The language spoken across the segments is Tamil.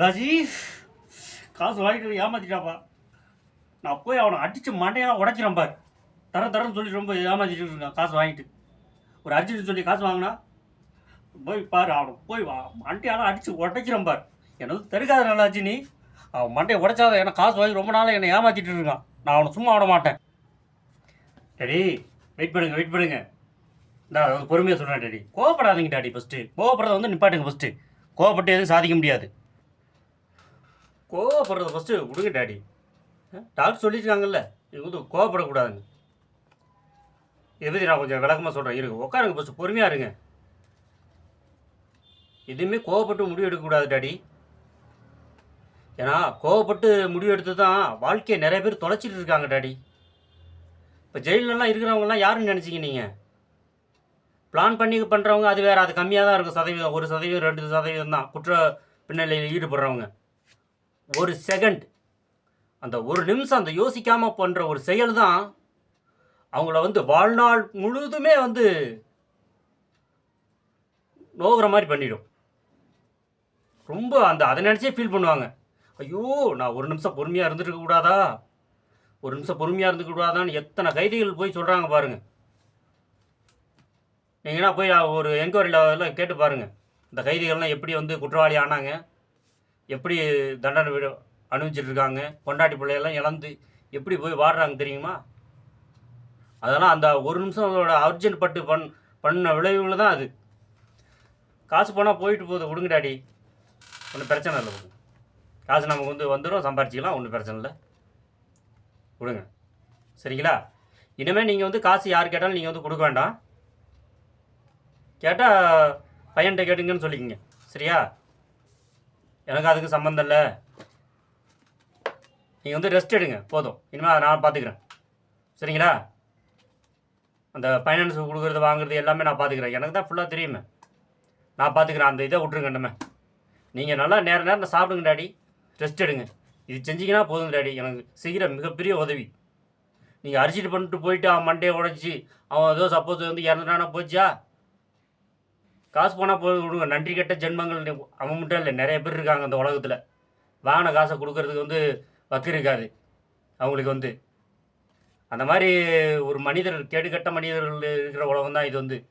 ரஜீஷ் காசு வாங்கிட்டு ஏமாத்திட்டாப்பா. நான் போய் அவனை அடித்து மண்டையெல்லாம் உடைச்சிடும் பார். தர தரன்னு சொல்லி ரொம்ப ஏமாத்திட்டு இருக்கான் காசு வாங்கிட்டு. ஒரு அர்ஜென்ட் சொல்லி காசு வாங்கினா போய் பாரு அவனை போய் வா மண்டையெல்லாம் அடித்து உடைக்கிறேன் பார். எனக்கு தெரியாத நல்லாச்சு நீ அவன் மண்டையை உடைச்சாத ஏன்னா காசு வாங்கி ரொம்ப நாளாக என்னை ஏமாத்திட்டு இருக்கான். நான் அவனை சும்மா விட மாட்டேன். டேடி வெயிட் பண்ணுங்க வெயிட் பண்ணுங்க. நான் வந்து பொறுமையாக சொல்கிறேன் டாடி. கோவப்படாதீங்க டாடி ஃபஸ்ட்டு கோவப்படுறத வந்து நிப்பாட்டுங்க ஃபஸ்ட்டு கோவப்பட்டு எதுவும் சாதிக்க முடியாது. கோவப்படுறத ஃபஸ்ட்டு விடுங்க டாடி டாக்டர் சொல்லியிருக்காங்கல்ல இது வந்து கோவப்படக்கூடாதுங்க இதை பற்றி நான் கொஞ்சம் விளக்கமாக சொல்கிறேன் இருங்க உட்காருங்க ஃபஸ்ட்டு பொறுமையாக இருங்க. எதுவுமே கோவப்பட்டு முடிவு எடுக்கக்கூடாது டாடி ஏன்னா கோவப்பட்டு முடிவு எடுத்து தான் வாழ்க்கையை நிறைய பேர் தொலைச்சிட்டு இருக்காங்க டாடி இப்போ ஜெயிலெலாம் இருக்கிறவங்கலாம் யாருன்னு நினச்சிங்க நீங்கள் பிளான் பண்ணி பண்ணுறவங்க அது வேறு அது கம்மியாக தான் இருக்கும். சதவீதம் ஒரு சதவீதம் ரெண்டு சதவீதம் தான் குற்ற பின்னணியில் ஈடுபடுறவங்க. ஒரு செகண்ட் அந்த ஒரு நிமிஷம் அந்த யோசிக்காமல் பண்ணுற ஒரு செயல் தான் அவங்கள வந்து வாழ்நாள் முழுதுமே வந்து நோகிற மாதிரி பண்ணிடும். ரொம்ப அந்த அதை நினச்சே ஃபீல் பண்ணுவாங்க. ஐயோ நான் ஒரு நிமிஷம் பொறுமையாக இருந்துருக்க கூடாதா? ஒரு நிமிஷம் பொறுமையாக இருந்துக்க கூடாதான்னு எத்தனை கைதிகள் போய் சொல்கிறாங்க பாருங்கள் நீங்கன்னா போய் ஒரு என்கொயரியில் கேட்டு பாருங்கள் இந்த கைதிகள்லாம் எப்படி வந்து குற்றவாளி ஆனாங்க? எப்படி தண்டனை விட அனுபவிச்சுட்டு இருக்காங்க பொண்டாட்டி பிள்ளையெல்லாம் இழந்து எப்படி போய் வாடுறாங்க தெரியுமா? அதெல்லாம் அந்த ஒரு நிமிஷம் அதோட அர்ஜென்ட் பட்டு பண் பண்ண விளைவுகள் தான் அது. காசு போனால் போயிட்டு போகுது. விடுங்க டாடி. ஒன்றும் பிரச்சனை இல்லை. காசு நமக்கு வந்து வந்துடும் சம்பாரிச்சிக்கலாம். ஒன்றும் பிரச்சனை இல்லை. கொடுங்க. சரிங்களா? இனிமேல் நீங்கள் வந்து காசு யார் கேட்டாலும் நீங்கள் வந்து கொடுக்க வேண்டாம். கேட்டால் பையன்கிட்ட கேட்டுங்கன்னு சொல்லிக்கங்க. சரியா? எனக்கு அதுக்கு சம்மந்தம் இல்லை. நீங்கள் வந்து ரெஸ்ட் எடுங்க போதும். இனிமேல் அதை நான் பார்த்துக்கிறேன் சரிங்களா? அந்த ஃபைனான்ஸ் கொடுக்குறது வாங்குறது எல்லாமே நான் பார்த்துக்கிறேன் எனக்கு தான் ஃபுல்லாக தெரியுமே. நான் பார்த்துக்கிறேன் அந்த இதை விட்ருங்க நம்ம நீங்கள் நல்லா நேர நேரம் சாப்பிடுங்க டாடி. ரெஸ்ட் எடுங்க. இது செஞ்சிங்கன்னா போதும் டாடி. எனக்கு செய்கிற மிகப்பெரிய உதவி. நீங்கள் அரிசிட்டு பண்ணிட்டு போயிட்டு அவன் மண்டையை உடைச்சி அவன் ஏதோ சப்போஸ் வந்து இறந்துட்டானா போச்சா காசு போனால் போய் விடுங்க நன்றி கெட்ட ஜென்மங்கள் நி- அவன் மட்டும் இல்லை நிறைய பேர் இருக்காங்க அந்த உலகத்தில். வாங்கின காசை கொடுக்கறதுக்கு வந்து வக்கு இருக்காது. அவங்களுக்கு வந்து. அந்த மாதிரி ஒரு மனிதர் கேடுகட்ட மனிதர்கள் இருக்கிற உலகம் தான் இது வந்து.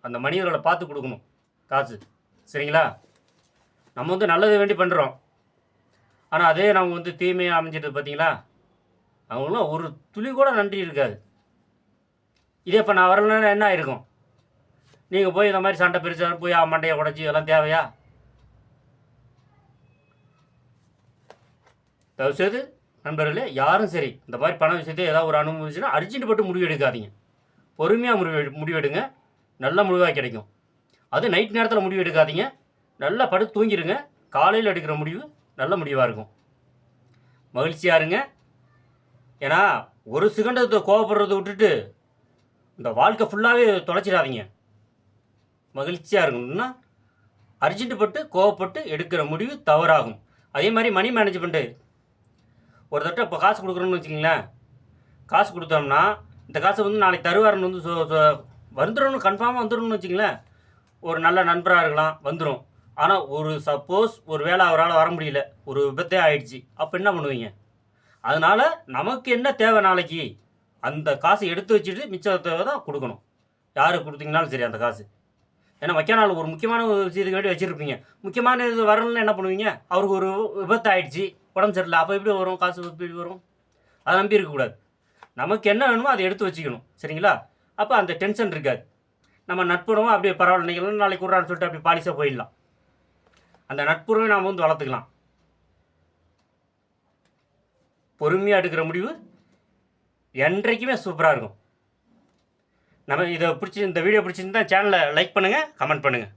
அந்த மனிதர்களை பார்த்து கொடுக்கணும் காசு. சரிங்களா? நம்ம வந்து நல்லது வேண்டி பண்ணுறோம் ஆனால் அதே நம்ம வந்து தீமையாக அமைஞ்சிட்டு பார்த்தீங்களா அவங்களும் ஒரு துளி கூட நன்றி இருக்காது. இதே இப்போ நான் வரலன்னா என்ன ஆயிருக்கும்? நீங்கள் போய் இந்த மாதிரி சண்டை பெருசாக போய் அவன் மண்டையை உடச்சி இதெல்லாம் தேவையா? தயவுசெய்து நண்பர்களே யாரும் சரி இந்த மாதிரி பண விஷயத்தை ஏதாவது ஒரு அனுபவிச்சுன்னா அர்ஜென்ட் பட்டு முடிவு எடுக்காதீங்க பொறுமையாக முடிவு முடிவெடுங்க. நல்ல முடிவாக கிடைக்கும். அது நைட் நேரத்தில் முடிவு எடுக்காதீங்க. நல்லா படுத்து தூங்கிடுங்க காலையில் எடுக்கிற முடிவு நல்ல முடிவாக இருக்கும். மகிழ்ச்சியாக இருங்க. ஏன்னா ஒரு செகண்டத்தை கோவப்படுறதை விட்டுட்டு இந்த வாழ்க்கை ஃபுல்லாகவே தொலைச்சிடாதீங்க. மகிழ்ச்சியாக இருக்கணும்னா அர்ஜென்ட் பட்டு கோவப்பட்டு எடுக்கிற முடிவு தவறாகும். அதே மாதிரி மணி மேனேஜ்மெண்ட்டு ஒரு தட்ட இப்போ காசு கொடுக்குறோன்னு வச்சுக்கிங்களேன். காசு கொடுத்தோம்னா இந்த காசை வந்து நாளைக்கு தருவாருன்னு வந்து சொ சொ- கன்ஃபார்மாக வந்துடும்னு வச்சுங்களேன் ஒரு நல்ல நண்பராக இருக்கலாம் வந்துடும் ஆனால் ஒரு சப்போஸ் ஒரு வேளை அவரால் வர முடியல ஒரு விபத்தே ஆயிடுச்சு அப்போ என்ன பண்ணுவீங்க? அதனால் நமக்கு என்ன தேவை நாளைக்கு? அந்த காசை எடுத்து வச்சுட்டு மிச்சத்தை தான் கொடுக்கணும். யாருக்கு கொடுத்தீங்கனாலும் சரி அந்த காசு. ஏன்னா வைக்க நாள் ஒரு முக்கியமான ஒரு விஷயத்துக்கு வேண்டி வச்சுருப்பீங்க. முக்கியமான இது வரணும்னு என்ன பண்ணுவீங்க? அவருக்கு ஒரு விபத்து ஆயிடுச்சு உடம்பு சரியில்லை அப்போ எப்படி வரும்? காசு எப்படி வரும்? அதை நம்பி இருக்கக்கூடாது. நமக்கு என்ன வேணுமோ அதை எடுத்து வச்சுக்கணும். சரிங்களா? அப்போ அந்த டென்ஷன் இருக்காது. நம்ம நட்புறவும் அப்படியே பரவாயில்ல. நீங்கள் நாளைக்கு விட்றான்னு சொல்லிட்டு அப்படி பாலிசாக போயிடலாம். அந்த நட்புறவை நாம் வந்து வளர்த்துக்கலாம். பொறுமையாக எடுக்கிற முடிவு என்றைக்குமே சூப்பராக இருக்கும். நம்ம இதை பிடிச்சி இந்த வீடியோ பிடிச்சிருந்தா சேனலை லைக் பண்ணுங்கள் கமெண்ட் பண்ணுங்கள்